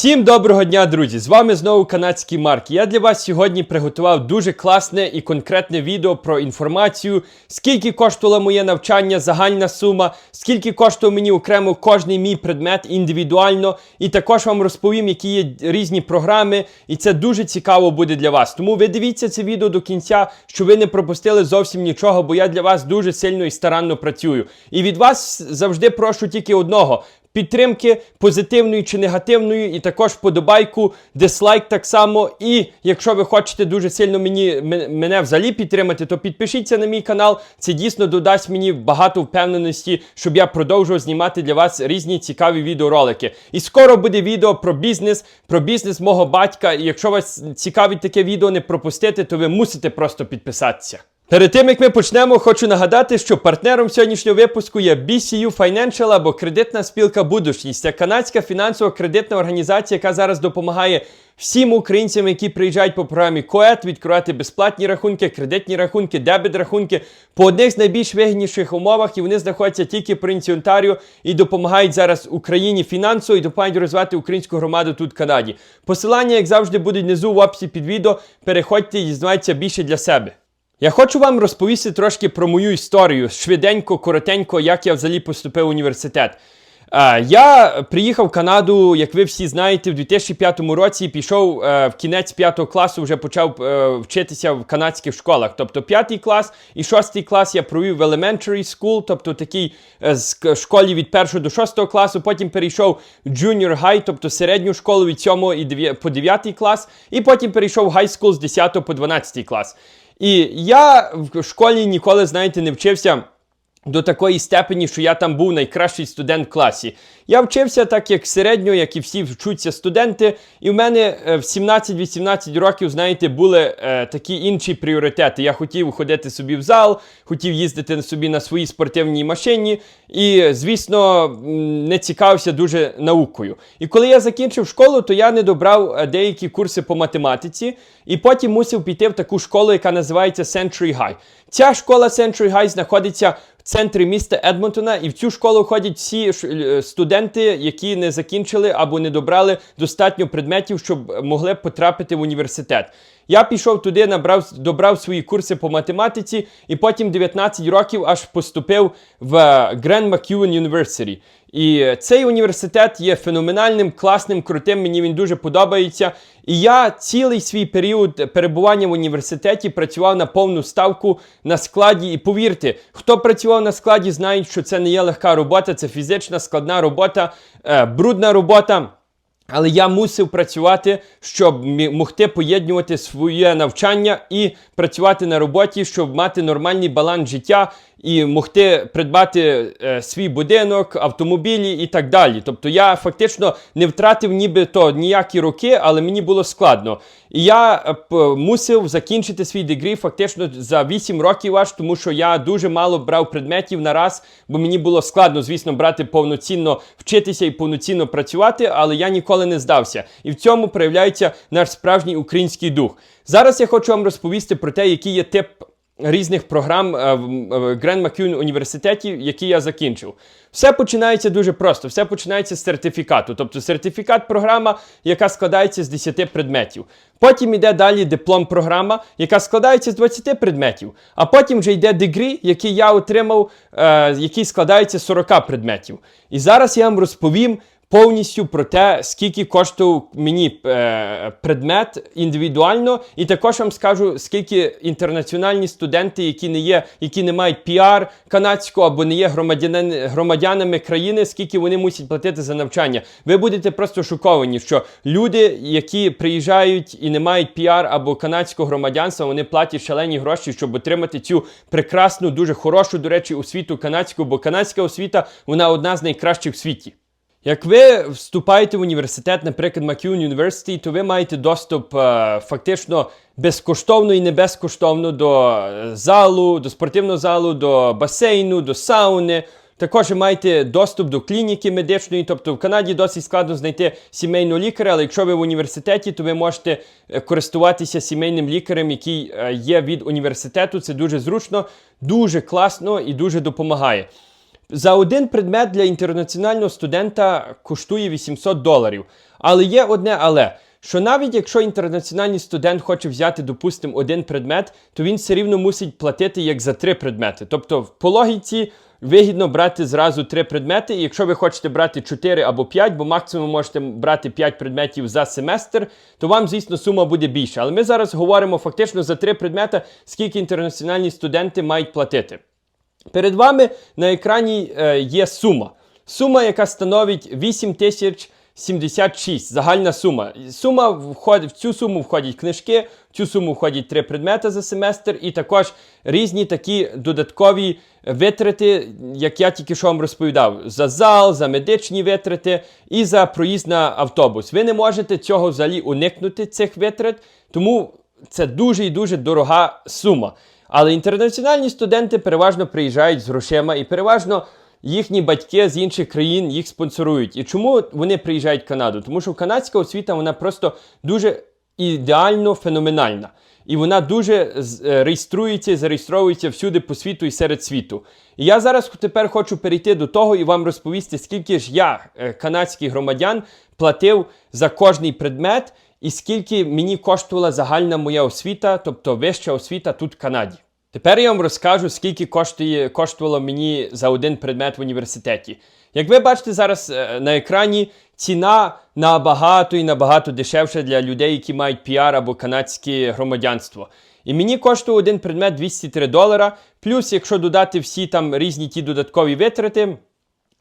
Всім доброго дня, друзі! З вами знову канадський Марк. Я для вас сьогодні приготував дуже класне і конкретне відео про інформацію, скільки коштувало моє навчання, загальна сума, скільки коштував мені окремо кожний мій предмет індивідуально. І також вам розповім, які є різні програми, і це дуже цікаво буде для вас. Тому ви дивіться це відео до кінця, щоб ви не пропустили зовсім нічого, бо я для вас дуже сильно і старанно працюю. І від вас завжди прошу тільки одного. Підтримки позитивної чи негативної, і також подобайку, дизлайк так само. І якщо ви хочете дуже сильно мені, мене взагалі підтримати, то підпишіться на мій канал. Це дійсно додасть мені багато впевненості, щоб я продовжував знімати для вас різні цікаві відеоролики. І скоро буде відео про бізнес, про бізнес мого батька. І якщо вас цікавить таке відео не пропустити, то ви мусите просто підписатися. Перед тим як ми почнемо, хочу нагадати, що партнером сьогоднішнього випуску є BCU Financial або кредитна спілка Будущність. Це канадська фінансово-кредитна організація, яка зараз допомагає всім українцям, які приїжджають по програмі КОЕТ, відкривати безплатні рахунки, кредитні рахунки, дебет рахунки по одних з найбільш вигідніших умовах, і вони знаходяться тільки провінції Онтаріо і допомагають зараз Україні фінансово і допомагають розвивати українську громаду тут в Канаді. Посилання, як завжди, будуть внизу в описі під відео. Переходьте і дізнавайтеся більше для себе. Я хочу вам розповісти трошки про мою історію, швиденько, коротенько, як я взагалі поступив в університет. Е, я приїхав в Канаду, як ви всі знаєте, в 2005 році пішов е, в кінець 5 класу, вже почав е, вчитися в канадських школах. Тобто 5 клас і 6 клас я провів в elementary school, тобто такій е, з школі від 1 до 6 класу. Потім перейшов в junior high, тобто середню школу від 7 і по 9 клас, і потім перейшов в high school з 10 по 12 клас. І я в школі ніколи, знаєте, не вчився до такої степені, що я там був найкращий студент в класі. Я вчився так, як середньо, як і всі вчуться студенти. І в мене е, в 17-18 років, знаєте, були е, такі інші пріоритети. Я хотів ходити собі в зал, хотів їздити собі на своїй спортивній машині. І, звісно, не цікавився дуже наукою. І коли я закінчив школу, то я не добрав е, деякі курси по математиці, і потім мусив піти в таку школу, яка називається Century High. Ця школа Century High знаходиться центрі міста Едмонтона, і в цю школу ходять всі е, студенти, які не закінчили або не добрали достатньо предметів, щоб могли потрапити в університет. Я пішов туди, набрав, добрав свої курси по математиці, і потім 19 років аж поступив в Grand McEwen University. І цей університет є феноменальним, класним, крутим. Мені він дуже подобається. І я цілий свій період перебування в університеті працював на повну ставку на складі. І повірте, хто працював на складі, знають, що це не є легка робота, це фізична складна робота, е, брудна робота. Але я мусив працювати, щоб могти поєднувати своє навчання і працювати на роботі, щоб мати нормальний баланс життя і могти придбати е, свій будинок, автомобілі і так далі. Тобто я фактично не втратив нібито ніякі роки, але мені було складно. І я е, мусив закінчити свій дегрі фактично за 8 років аж, тому що я дуже мало брав предметів на раз, бо мені було складно, звісно, брати повноцінно вчитися і повноцінно працювати, але я ніколи не здався. І в цьому проявляється наш справжній український дух. Зараз я хочу вам розповісти про те, який є тип різних програм е, в м, в Grand McEwen університеті, які я закінчив. Все починається дуже просто. Все починається з сертифікату. Тобто сертифікат програма, яка складається з 10 предметів. Потім йде далі диплом-програма, яка складається з 20 предметів. А потім вже йде дегрі, який я отримав, е, який складається з 40 предметів. І зараз я вам розповім повністю про те, скільки коштував мені е, предмет індивідуально, і також вам скажу, скільки інтернаціональні студенти, які не є, які не мають піар канадського або не є громадянин, громадянами країни, скільки вони мусять платити за навчання. Ви будете просто шоковані, що люди, які приїжджають і не мають піар або канадського громадянства, вони платять шалені гроші, щоб отримати цю прекрасну, дуже хорошу, до речі, освіту канадську, бо канадська освіта вона одна з найкращих в світі. Як ви вступаєте в університет, наприклад, McEwen University, то ви маєте доступ е, фактично безкоштовно і не безкоштовно до е, залу, до спортивного залу, до басейну, до сауни. Також маєте доступ до клініки медичної, тобто в Канаді досить складно знайти сімейного лікаря, але якщо ви в університеті, то ви можете е, користуватися сімейним лікарем, який є від університету. Це дуже зручно, дуже класно і дуже допомагає. За один предмет для інтернаціонального студента коштує 800 доларів. Але є одне але. Що навіть якщо інтернаціональний студент хоче взяти, допустимо, один предмет, то він все рівно мусить платити як за три предмети. Тобто, по логіці вигідно брати зразу три предмети. І якщо ви хочете брати 4 або 5, бо максимум можете брати 5 предметів за семестр, то вам, звісно, сума буде більша. Але ми зараз говоримо фактично за три предмети, скільки інтернаціональні студенти мають платити. Перед вами на екрані е, є сума. Сума, яка становить 8 тисяч 76, загальна сума. Сума входить, в цю суму входять книжки, в цю суму входять три предмети за семестр, і також різні такі додаткові витрати, як я тільки що вам розповідав, за зал, за медичні витрати і за проїзд на автобус. Ви не можете цього взагалі уникнути, цих витрат, тому це дуже і дуже дорога сума. Але інтернаціональні студенти переважно приїжджають з грошима і переважно їхні батьки з інших країн їх спонсорують. І чому вони приїжджають в Канаду? Тому що канадська освіта вона просто дуже ідеально феноменальна. І вона дуже е, реєструється і зареєстровується всюди по світу і серед світу. І я зараз тепер хочу перейти до того і вам розповісти, скільки ж я, е, канадський громадян, платив за кожний предмет і скільки мені коштувала загальна моя освіта, тобто вища освіта тут в Канаді. Тепер я вам розкажу, скільки коштує, коштувало мені за один предмет в університеті. Як ви бачите зараз е, на екрані, ціна набагато і набагато дешевша для людей, які мають піар або канадське громадянство. І мені коштує один предмет 203 долара. Плюс, якщо додати всі там різні ті додаткові витрати,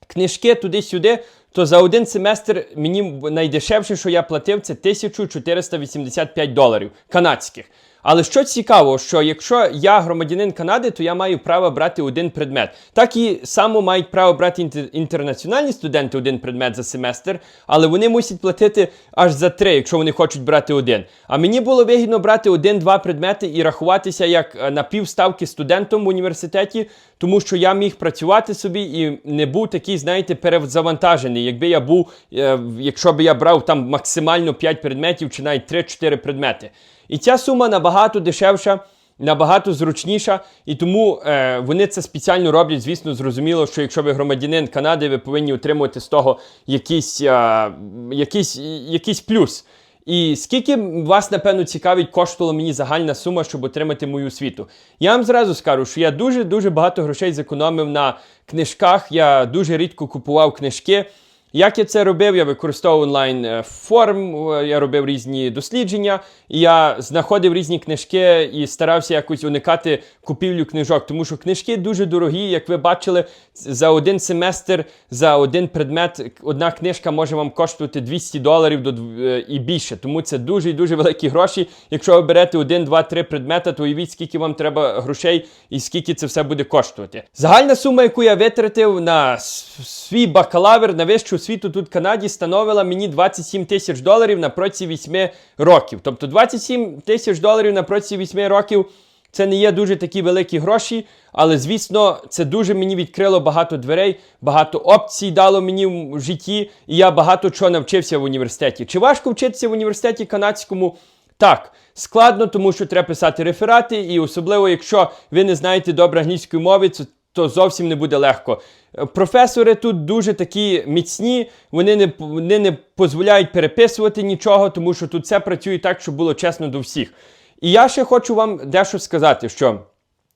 книжки туди-сюди, то за один семестр мені найдешевше, що я платив, це 1485 доларів канадських. Але що цікаво, що якщо я громадянин Канади, то я маю право брати один предмет. Так і само мають право брати інтер- інтернаціональні студенти один предмет за семестр, але вони мусять платити аж за три, якщо вони хочуть брати один. А мені було вигідно брати один-два предмети і рахуватися як е, на півставки студентом в університеті, тому що я міг працювати собі і не був такий, знаєте, перезавантажений. Якби я був, е, якщо б я брав там максимально 5 предметів чи навіть 3-4 предмети. І ця сума набагато дешевша, набагато зручніша, і тому е, вони це спеціально роблять. Звісно, зрозуміло, що якщо ви громадянин Канади, ви повинні отримувати з того якийсь, е, якийсь, якийсь плюс. І скільки вас, напевно, цікавить, коштувала мені загальна сума, щоб отримати мою освіту? Я вам зразу скажу, що я дуже-дуже багато грошей зекономив на книжках. Я дуже рідко купував книжки. Як я це робив? Я використовував онлайн е, форм, е, я робив різні дослідження, і я знаходив різні книжки і старався якось уникати купівлю книжок, тому що книжки дуже дорогі, як ви бачили, за один семестр, за один предмет, одна книжка може вам коштувати 200 доларів до е, і більше. Тому це дуже і дуже великі гроші. Якщо ви берете один, два, три предмети, то уявіть, скільки вам треба грошей і скільки це все буде коштувати. Загальна сума, яку я витратив на свій бакалавр на вищу освіту тут Канаді, становила мені 27 тисяч доларів на протязі 8 років. Тобто 27 тисяч доларів на протязі 8 років. Це не є дуже такі великі гроші, але звісно, це дуже мені відкрило багато дверей, багато опцій дало мені в житті, і я багато чого навчився в університеті. Чи важко вчитися в університеті канадському? Так, складно, тому що треба писати реферати, і особливо, якщо ви не знаєте добре англійської мови, це то зовсім не буде легко. Е, Професори тут дуже такі міцні, вони не, вони не дозволяють переписувати нічого, тому що тут все працює так, щоб було чесно до всіх. І я ще хочу вам дещо сказати, що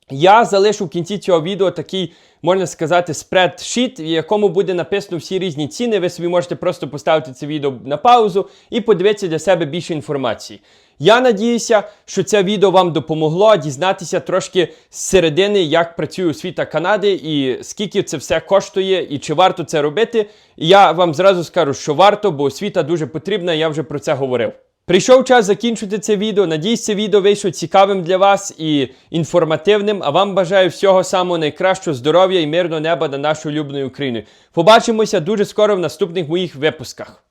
я залишу в кінці цього відео такий, можна сказати, спредшіт, в якому буде написано всі різні ціни. Ви собі можете просто поставити це відео на паузу і подивитися для себе більше інформації. Я надіюся, що це відео вам допомогло дізнатися трошки з середини, як працює освіта Канади і скільки це все коштує, і чи варто це робити. Я вам зразу скажу, що варто, бо освіта дуже потрібна, я вже про це говорив. Прийшов час закінчити це відео. Надіюсь, це відео вийшло цікавим для вас і інформативним. А вам бажаю всього самого найкращого здоров'я і мирного неба на нашу улюблену Україну. Побачимося дуже скоро в наступних моїх випусках.